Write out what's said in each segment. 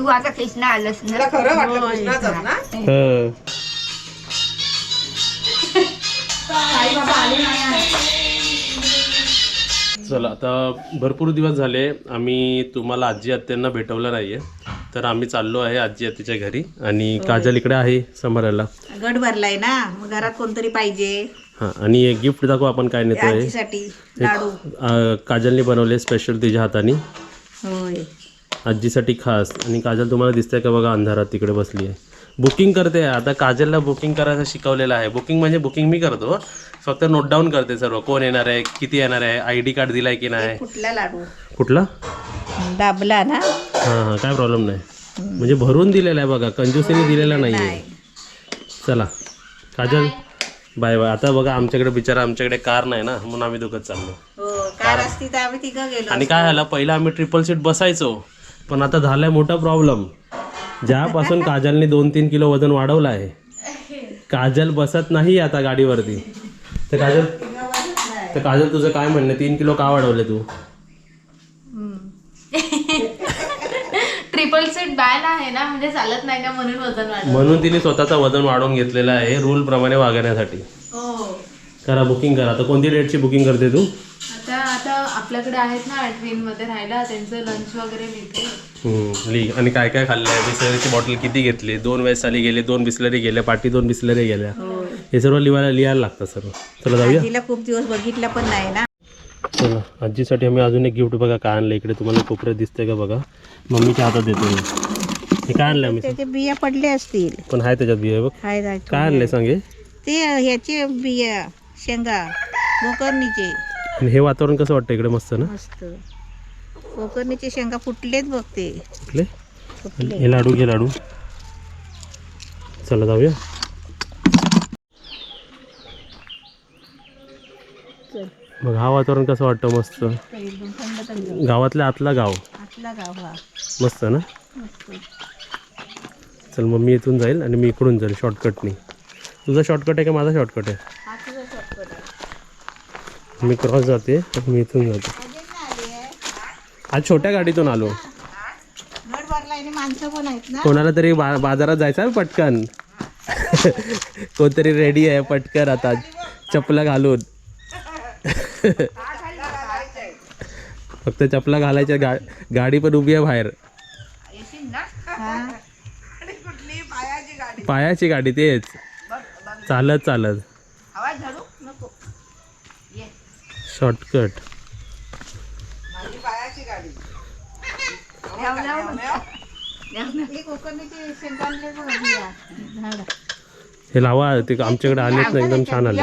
तू आता कृष्णा आलंस ना? खरं वाटलं होय. कृष्णाचंच ना? हं. चला आता भरपूर दिवस झाले आम्ही तुम्हाला आजी आत्यांना भेटवलं नाहीये. तर आम्ही चाललो आहे आजी आत्याच्या घरी आणि काजल इकडे आहे समोराला गड भरलाय ना मग घरात कोणतरी पाहिजे. हां आणि एक गिफ्ट दाखव आपण काय नेतोय. आजीसाठी लाडू. अं, काजलने बनवले स्पेशल तिच्या हाताने. होय. आजीसाठी खास. आणि काजल तुम्हाला दिसतंय का बघा अंधारात तिकडे बसली आहे. बुकिंग करते आता काजलला बुकिंग करायचं शिकवलेलं आहे. बुकिंग म्हणजे बुकिंग मी करतो. फक्त नोट डाऊन करते सर्व. कोण येणार आहे? किती येणार आहे? आय डी कार्ड दिलाय की नाही? कुठला लाडू? कुठला? दाबला ना? हां हां. काय प्रॉब्लेम नाही. म्हणजे भरून दिलेला आहे बघा. कंजूसीने दिलेला नाही. आहे चला. काजल बाय बाय आता बघा आमच्याकडे बिचारा आमच्याकडे कार नाही ना? म्हणून आम्ही दोघंच चाललो. हो कार असती तर आम्ही तिघं गेलो आणि काय झालं? पहिला आम्ही ट्रिपल सीट बसायचो. पण आता झालाय मोठा प्रॉब्लेम ज्यापासून काजलने दोन तीन किलो वजन वाढवलं आहे काजल बसत नाही आता गाडीवरती. तर काजल तर काजल तुझं काय म्हणणं? तीन किलो का वाढवले तू? ट्रिपल सीट बॅन आहे ना म्हणजे चालत नाही का म्हणून वजन म्हणून तिने स्वतःचं वजन वाढवून घेतलेलं आहे रूल प्रमाणे वागण्यासाठी. हो. करा बुकिंग करा. आता कोणती डेटची बुकिंग करते तू? आता आता आपल्याकडे आहेत ना ट्रेन मध्ये राहायला त्यांचं लंच वगैरे मिळते हम्म, ली आणि काय काय खाल्लं आहे बिस्लरीची बॉटल किती घेतली? दोन वैसाली गेले दोन बिस्लरी गेल्या पाठी दोन बिस्लरी गेल्या. हे. सर्व लिहायला लिहायला लागतं सर्व चला जाऊया. तिला खूप दिवस बघितलं पण नाही ना. चला आजीसाठी आम्ही अजून एक गिफ्ट बघा काय आणलं इकडे. तुम्हाला कोपऱ्यात दिसतंय का बघा? मम्मीच्या हातात देतो मी. हे काय आणलं आम्ही त्याचे बिया पडले असतील. पण आहे त्याच्यात बिया बघ. हाय. काय आणलंय सांगे? ते ह्याचे बिया शेंगा गोकर्णीचे आणि हे वातावरण कसं वाटतं इकडे? मस्त ना? मस्त. गोकर्णीचे शेंगा फुटलेत बघ ते. कुठले हे लाडू घे लाडू. चला जाऊया. मग हा वातावरण कसं वाटतं मस्त? एकदम थंड थंड. गावातल्या आतला गाव. आतला गाव हा. मस्त ना? चल मग मी इथून जाईल आणि मी इकडून जाईल शॉर्टकटनी तुझा शॉर्टकट आहे का माझा शॉर्टकट आहे? हा तुझा शॉर्टकट आहे. मी क्रॉस जाते मी इथून जातो. आज छोट्या गाडीतून आलो. कोणाला तरी बा बाजारात जायचं आहे पटकन. कोणतरी रेडी आहे पटकन आता. चपला घालून. फक्त चपला घालायच्या गा गाडी पण उभी आहे बाहेर. पायाची गाडी तेच. चालत चालत. शॉर्टकट पायाची गाडी. ही कोकणीचे झाड. हे लावा ते आमच्याकडे आलेत ना एकदम छान आले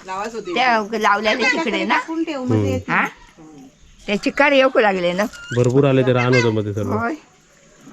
लावाच होती त्या लावल्याने तिकडे ना? टाकून ठेव म्हणजे हा? चिकार येऊ लागले ना? भरपूर आले ते रान होतं मध्ये सर्व. होय.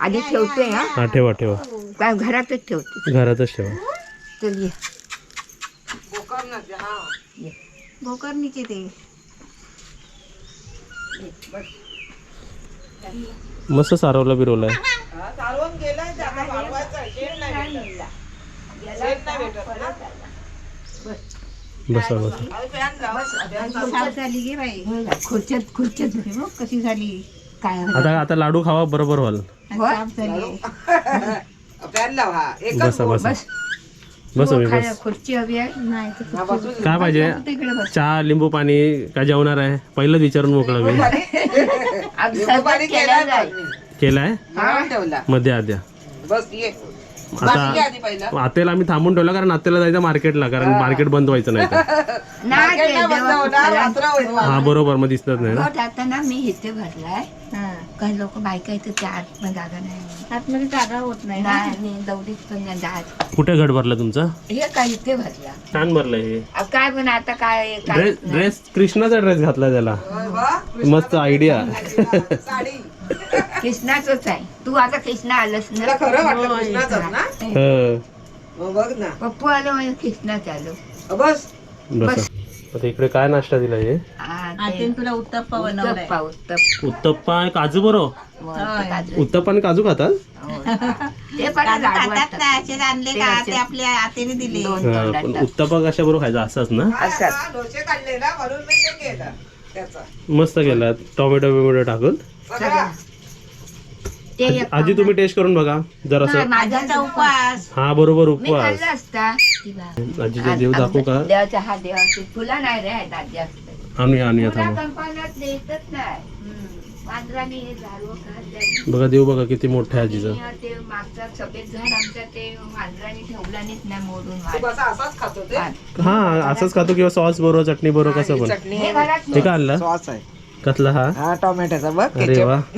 आधी ठेवते हा? हा ठेवा ठेवा. काय घरातच ठेवते? घरातच ठेवा. चल ये. गोकर्णीचे ते मस्त सारवला बिरवलाय हा, चालवून गेलाय ते आता वाढवायचं शेण नाही भेटत शेण नाही भेटत. ना? बसा बसा. खुर्च्यात खुर्च्यात हे कशी झाली. काय आता आता लाडू खावा बरोबर व्हाल. हा. बसा. बसा. बस खुर्ची हवी आहे. नाही तर हा, बसू. काय पाहिजे? चहा लिंबू पाणी काय जेवणार आहे? पहिलंच विचारून मोकळा मी केलाय हा, मध्ये आद्या. बस ये. आता बाकी आधी पहिलं. आतेला आम्ही थांबून ठेवला कारण आतेला जायचं मार्केटला कारण मार्केट बंद व्हायचं नाही तर. हा बरोबर मग दिसत नाही ना. आता ना मी इथे भरलाय. हा काही लोक बायका इथे त्या आत पण जागा नाही. आतमध्ये जागा होत नाही ना? आणि दौडीत पण नाही जात. कुठे घड भरला तुमचा? हे काय इथे भरला? छान भरलंय हे. अब काय पण आता काय काय ड्रेस ड्रेस कृष्णाचा ड्रेस घातला त्याला. मस्त आयडिया साडी. कृष्णाचंच आहे. तू आता कृष्णा आलंस तुला ना खरं वाटलं कृष्णाचंच ना? हो. बघ ना. पप्पू आलो म्हणजे कृष्णाच आलो. बस. बस. आता इकडे काय नाश्ता दिला हे? हा, आतेन तुला उत्तप्पा बनवलाय. उत्तप्पा उत्तप उत्तप्पा आणि काजू बरो? उत्तप्पा आणि काजू खातात? ते पण काजू लाडू खातात वाटतात. ना असे आणले का ते आपल्या आतेने दिले. दोन हा, पण टाक. उत्तप्पा कशा बरोबर खायचा? असंच ना? असं हा, डोसे काढले ना म्हणून मी ते केलं. त्याचा. मस्त केला टोमॅटो बिमॅटो टाकून? सगळा. ते एक आजी तुम्ही टेस्ट करून बघा जरासं. माझा उपवास. हा बरोबर मी उपवास. खाल्ला असता. आजीचा देव दाखवू का? देवाचा हा देवाची फुला नाही रे आहेत आजी असते आणूया आणूया थांबा. कंपाऊंडात नाही. हे बघा देव बघा किती मोठं आहे आजीचं. ते मागचा सफेद झाड आमच्या ते मांजराने ठेवल्यानेच नाही मोडून तू वाढ. कसा असाच खातो ते? हा असंच खातो किंवा सॉस बरोबर चटणी बरोबर कसं पण. चटणी हे घरात हे का आणला? सॉस आहे. कसला हा? हा टोमॅटोचा बघ अरे. वा.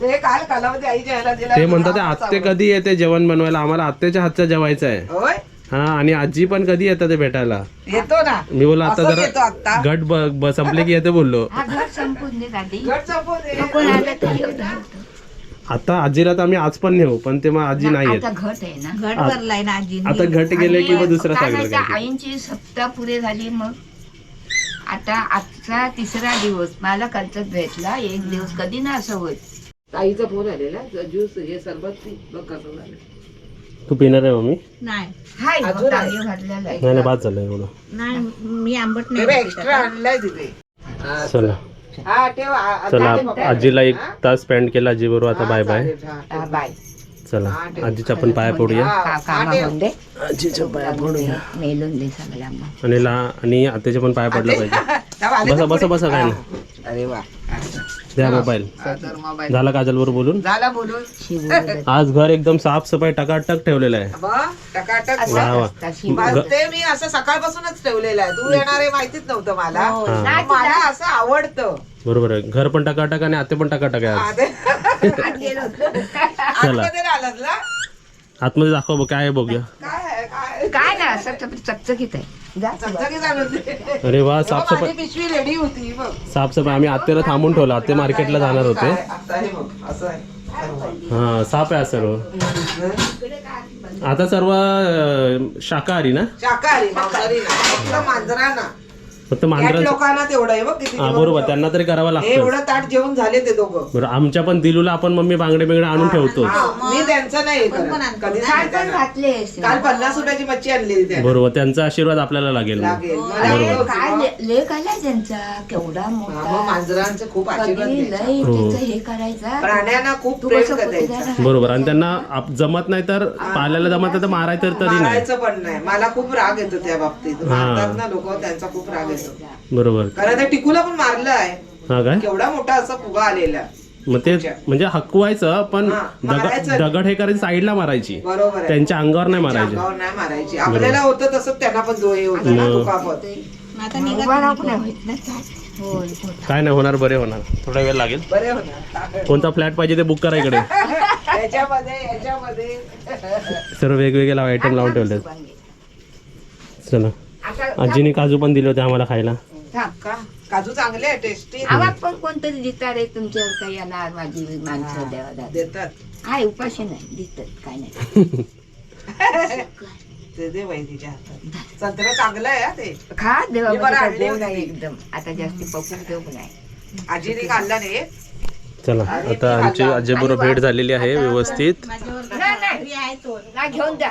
ते काल कालावधी आईच्या ह्याला दिला ते म्हणतात ते आत्ते कधी येते जेवण बनवायला? आम्हाला आत्याच्या हातचं जेवायचं आहे. होय? हा आणि आजी पण कधी येतात ते भेटायला? येतो ना. मी बोललो आता असंच येतो जरा आता. गट ब- ब- संपले की येते बोललो. हा घर संपून दे दादी. घट संपव दे. कोण आलं तर येऊ दे. आता आजीला तर आम्ही आज पण नेऊ पण ते मग आजी नाही येत आता घट आहे ना. घट भरलाय ना आजी आता घट गेले की मग दुसरा सांगणार माहिती, काय आईंची सप्ताह पुरे झाली मग. आता आजचा तिसरा दिवस मला कालचाच भेटला एक दिवस कधी ना असं होत आईचा फोन आलेला ज्यूस हे सरबत पी. बघ कसं झालं. तू पिणार आहे मम्मी नाही हाय. तांदूळ घातलेला आहे नाही नाही बाद झालं एवढं नाही मी आंबट नाही एक्स्ट्रा. आणलाय तिथे चला हा चला. आजीला एक तास स्पेंड केला आजी बरोबर आता बाय बाय बाय चला आजीच्या पण पाया पडूया. आजीच्या पाया पडूया. मेलून दे आणि ला आणि आत्याच्या पण पाया पडलं पाहिजे. बसा बसा. बसा काय. नाही. अरे वा. द्या मोबाईल. झाला काजल बरोबर बोलून. आज घर एकदम साफसफाई टकाटक ठेवलेलं आहे. मी असं सकाळपासूनच ठेवलेलं आहे. तू येणार आहे माहितीच नव्हतं मला. हा मला असं आवडतं. बरोबर आहे. घर पण टकाटक आणि आते पण टकाटक आहे आते- आतमध्ये ना दाखव बघ काय आहे बघूया काय ना असं चक- चकचकीत आहे. जा. अरे वा साफसफाई पिशवी रेडी होती बघ. साफसफाई आम्ही आत्याला थांबून ठेवलं आत्ते मार्केटला जाणार होते. काय, आता हे बघ असं आहे. सर्व. हा साफ आहे सर्व. आता सर्व अं, शाकाहारी ना? शाकाहारी मांसाहारी ना. फक्त मांजराना फक्त कॅट मांजरांचं लोकांना तेवढं आहे बघ किती हा जेवण बरोबर जेवण. त्यांना तरी करावं हे लागतं एवढं ताट जेवण झाले ते दोघं बरं आमच्या पण दिलूला आपण मम्मी बांगडे बिंगडे आणून ठेवतो हा, मी त्यांचं नाही पण करत. आणतो. कधीच काल पण. घातले काल पन्नास रुपयाची मच्छी आणलेली त्या बरोबर त्यांचा आशीर्वाद आपल्याला लागेल मग. लागेल मला अरे, आवडतं. काय ले- लेख आलाय त्यांचा केवढा हा, मग मोठा मांजरांचं खूप आशीर्वाद कधी घ्यायचा. लय हो. हे करायचा प्राण्यांना खूप तू प्रेम कसं करायचं कुत्र्याला बरोबर आणि त्यांना आप- जमत नाही तर पाल्याला जमत नाही तर मारायचं तर तरी नाही मारायचं पण नाही मला खूप राग येतो त्या बाबतीत हा. मारतात ना लोक त्यांचा खूप राग बरोबर. कारण त्या टिकूला पण मारलं आहे हा काय? केवढा मोठा असा फुगा आलेला. मग ते म्हणजे हकवायचं पण हा, दगड मारायचं. दगड हे करायची साईडला मारायची. बरोबर आहे. त्यांच्या अंगावर नाही त्यांच्या मारायचे. अंगावर नाही मारायची. आपल्याला होतं तसं त्यांना पण जोहे होतं ना. दुखापत आता निघत नाही. काय. होय, होय. काय नाही होणार बरे होणार. थोडा वेळ लागेल. बरे होणार. कोणता फ्लॅट पाहिजे ते बुक करा इकडे. याच्यामध्ये याच्यामध्ये. सर्व वेगवेगळे आयटम लावून ठेवले. चला. आजीने काजू पण दिले होते आम्हाला खायला. काजू चांगले आहे टेस्टी आवाज पण कोणतरी दिसतात रे तुमच्या काही येणार माझी माणसं देवा देतात. हाय उपाशी नाही दिसतात काय नाही. ते दे वहिनीच्या हातात. संत्र चांगलं आहे ते. खा देवा बरं म्हणजे आणली ती. एकदम. आता जास्ती पपून देऊ नाही. आजीने खाल्ला नाही. चला आता आमची आजी बरोबर भेट झालेली आहे व्यवस्थित. माझ्यावर नाही, नाही. घरी आहे तो ना घेऊन जा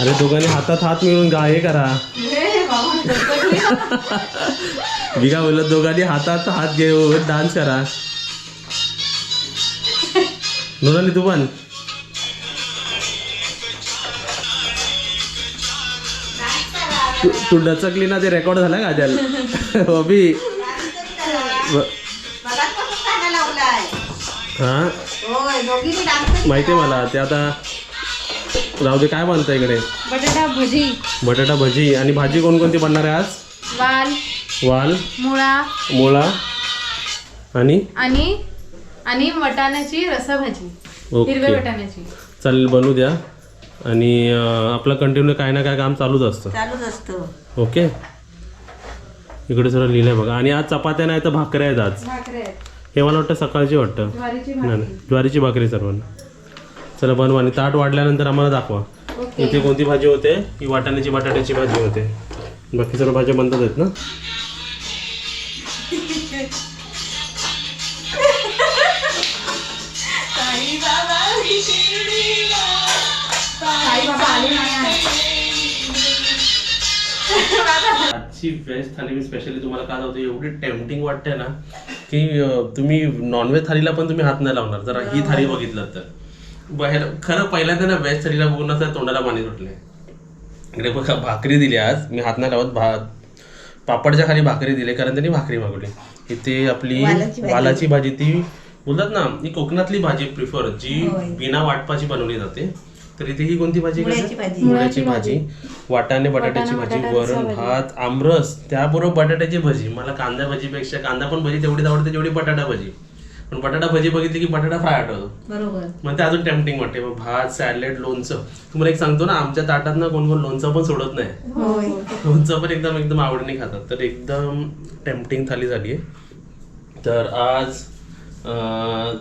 अरे दोघांनी हातात हात मिळून गा हे करा. मी काय बोलत दोघांनी हातात हात घेऊन डान्स करा. नोनाली तू पण? तू- डचकली ना ते रेकॉर्ड झाला का त्याला? बबी. हा? माहिती आहे मला ते आता राहू दे काय बनतं इकडे? बटाटा भजी. बटाटा भजी. आणि भाजी कोणकोणती बनणार आहे आज? वाल. वाल. मुळा. मुळा. आणि? आणि आणि वटाण्याची रसाभाजी. हिरव्या ओके वटाण्याची. चालेल बनवू द्या. आणि अं, आपलं कंटिन्यू काय ना काय काम चालूच असतं. चालूच असतं. ओके? इकडे सर्व लिहिलं आहे बघा. आणि आज चपात्या नाही तर भाकऱ्या आहेत आज. भाकरी आहेत. हे मला वाटतं सकाळची वाटतं. ज्वारीची नाही नाही. ज्वारीची भाकरी सर्वांना. चला बनवा आणि ताट वाढल्यानंतर आम्हाला दाखवा. इथे कोणती भाजी होते? ही वाटाण्याची बटाट्याची भाजी होते. बाकी सर्व भाज्या बनतात आहेत ना? आजची व्हेज थाली मी स्पेशली तुम्हाला काय लावतो एवढी टेम्पटिंग वाटते ना की तुम्ही नॉनव्हेज थालीला पण तुम्ही हात नाही लावणार. जरा ही थाली बघितलं तर. बाहेर खरं पहिल्यांदा ना व्हेज थालीला बघून असं तोंडाला पाणी सुटले इकडे बघा भाकरी दिली आज. मी हात नाही लावत भात. पापडच्या खाली भाकरी दिली कारण त्यांनी भाकरी मागवली. इथे आपली वालाची भाजी. ती बोलतात ना ही कोकणातली भाजी प्रिफर जी बिना वाटपाची बनवली जाते. तर इथे ही कोणती भाजी? मुळ्याची भाजी. वाटाणे बटाट्याची भाजी वरण भात आमरस त्याबरोबर बटाट्याची भजी. मला कांदा भजीपेक्षा कांदा पण भजी तेवढीच आवडते जेवढी बटाटा भजी. पण बटाटा भजी बघितली की बटाटा फ्राय आठवतो. बरोबर. मग ते अजून टेम्पटिंग वाटते. मग भात सॅलेड लोणचं. तुम्हाला एक सांगतो ना आमच्या ताटात ना कोण कोण लोणचं पण सोडत नाही. लोणचं पण एकदम एकदम आवडीने खातात. तर एकदम टेम्पटिंग थाली झाली आहे तर आज अं,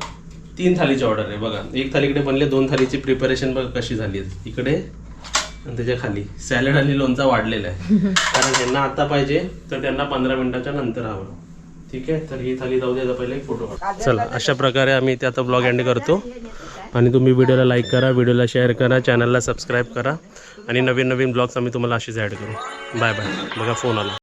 तीन थालीची ऑर्डर आहे. बघा एक थालीकडे बनले दोन थालीची प्रिपरेशन बघा कशी झाली आहे इकडे आणि त्याच्याखाली. सॅलड आणि लोणचा वाढलेला आहे. कारण त्यांना आता पाहिजे तर त्यांना पंधरा मिनिटाच्या नंतर हवं. ठीक आहे तर ही थाली जाऊ द्यायचा पहिले एक फोटो चला अशा प्रकारे आम्ही ते आता ब्लॉग एंड करतो. आणि तुम्ही व्हिडिओला लाईक करा व्हिडिओला शेअर करा चॅनलला सबस्क्राईब करा. आणि नवीन नवीन ब्लॉग्स आम्ही तुम्हाला अशीच ॲड करू. बाय बाय बघा फोन आला.